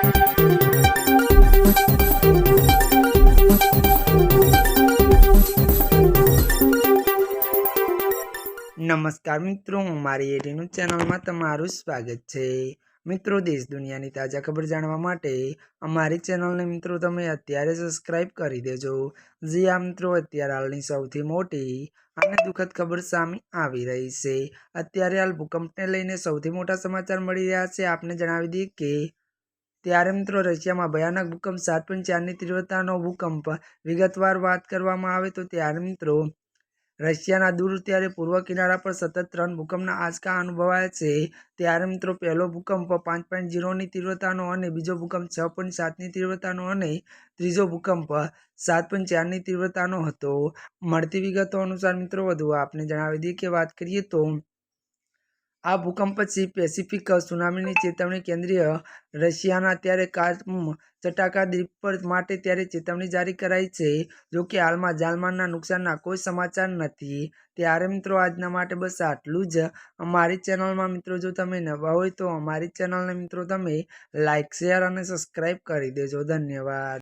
નમસ્કાર મિત્રો, હું મારી એટીનું ચેનલમાં તમારું સ્વાગત છે. મિત્રો, દેશ દુનિયાની તાજા ખબર જાણવા માટે અમારી ચેનલને મિત્રો તમે અત્યારે સબસ્ક્રાઇબ કરી દેજો. જી આ મિત્રો, અત્યારે હાલની સૌથી મોટી અને દુઃખદ ખબર સામે આવી રહી છે. અત્યારે હાલ ભૂકંપને લઈને સૌથી મોટા સમાચાર મળી રહ્યા છે. આપને જણાવી દઈએ કે ત્યારે મિત્રો રશિયામાં ભયાનક ભૂકંપ સાત પોઈન્ટ ચારની તીવ્રતાનો ભૂકંપ વિગતવાર વાત કરવામાં આવે તો ત્યારે મિત્રો રશિયાના દૂર ત્યારે પૂર્વ કિનારા પર સતત ત્રણ ભૂકંપના આંચકા અનુભવાયા છે. ત્યારે મિત્રો પહેલો ભૂકંપ પાંચ પોઈન્ટ ઝીરોની તીવ્રતાનો અને બીજો ભૂકંપ છ પોઈન્ટ સાતની તીવ્રતાનો અને ત્રીજો ભૂકંપ સાત પોઈન્ટ ચારની તીવ્રતાનો હતો. મળતી વિગતો અનુસાર મિત્રો વધુ આપને જણાવી દઈએ કે વાત કરીએ તો આ ભૂકંપ પછી પેસિફિક સુનામીની ચેતવણી કેન્દ્રીય રશિયાના ત્યારે ચટાકા દ્વીપ પર માટે ત્યારે ચેતવણી જારી કરાઈ છે. જો કે હાલમાં જાનમાલના નુકસાનના કોઈ સમાચાર નથી. ત્યારે મિત્રો આજના માટે બસ આટલું જ. અમારી ચેનલમાં મિત્રો જો તમે નવા હોય તો અમારી ચેનલને મિત્રો તમે લાઇક શેર અને સબસ્ક્રાઈબ કરી દેજો. ધન્યવાદ.